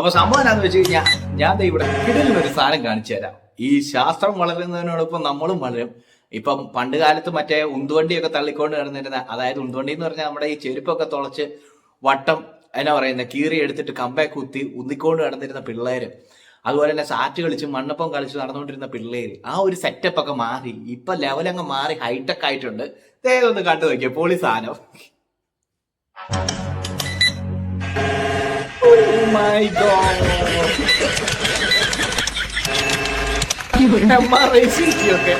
അപ്പൊ സംഭവം എന്താണെന്ന് വെച്ച് കഴിഞ്ഞാൽ ഞാൻ ഇവിടെ കിടലിൽ ഒരു സാധനം കാണിച്ചു തരാം. ഈ ശാസ്ത്രം വളരുന്നതിനോടൊപ്പം നമ്മളും വളരും. ഇപ്പം പണ്ട് കാലത്ത് മറ്റേ ഉന്തുവണ്ടിയൊക്കെ തള്ളിക്കൊണ്ട് കിടന്നിരുന്ന അതായത് ഉന്തുവണ്ടി എന്ന് പറഞ്ഞാൽ നമ്മുടെ ഈ ചെരുപ്പൊക്കെ തുളച്ച് വട്ടം എന്നാ പറയുന്ന കീറി എടുത്തിട്ട് കമ്പേ കുത്തി ഉന്തിക്കൊണ്ട് കിടന്നിരുന്ന പിള്ളേര്. അതുപോലെ തന്നെ സാറ്റ് കളിച്ച് മണ്ണപ്പം കളിച്ച് നടന്നുകൊണ്ടിരുന്ന പിള്ളേര്. ആ ഒരു സെറ്റപ്പ് ഒക്കെ മാറി. ഇപ്പൊ ലെവലങ്ങ് മാറി ഹൈടെക് ആയിട്ടുണ്ട്. ദേ ഒന്ന് കണ്ടു നോക്കിയ പോളി സാധനം. Oh my god. MRI CT ഒക്കെ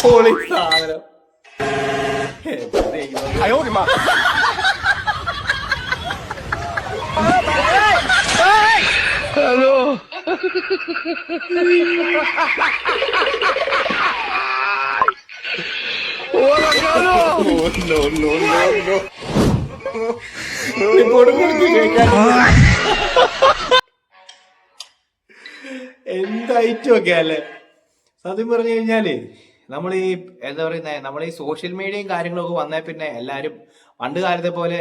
പൊളി സാധനം no, no, no, no, no, എന്ത് ഐറ്റം ഒക്കെ അല്ലേ? സത്യം പറഞ്ഞു കഴിഞ്ഞാൽ നമ്മൾ ഈ എന്താ പറയുന്നത് നമ്മൾ ഈ സോഷ്യൽ മീഡിയയും കാര്യങ്ങളൊക്കെ വന്നാൽ പിന്നെ എല്ലാവരും പണ്ട് കാലത്തെ പോലെ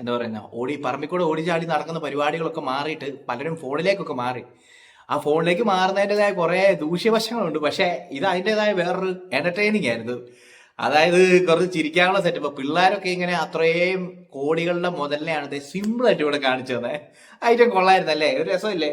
എന്താ പറയുന്ന ഓടി പറമ്പിക്കൂടെ ഓടി ചാടി നടക്കുന്ന പരിപാടികളൊക്കെ മാറിയിട്ട് പലരും ഫോണിലേക്കൊക്കെ മാറി. ആ ഫോണിലേക്ക് മാറുന്നതിന്റെതായ കുറേ ദൂഷ്യവശങ്ങളുണ്ട്. പക്ഷെ ഇത് അതിന്റെതായ വേറൊരു എന്റർടൈനിങ് ആയിരുന്നു. അതായത് കുറച്ച് ചിരിക്കാനുള്ള സെറ്റപ്പ് പിള്ളേരൊക്കെ ഇങ്ങനെ അത്രയും കോടികളുടെ മുതലിനെയാണ് സിമ്പിൾ ആയിട്ട് ഇവിടെ കാണിച്ചു തന്നെ. ഐറ്റം കൊള്ളായിരുന്നല്ലേ? ഒരു രസമില്ലേ?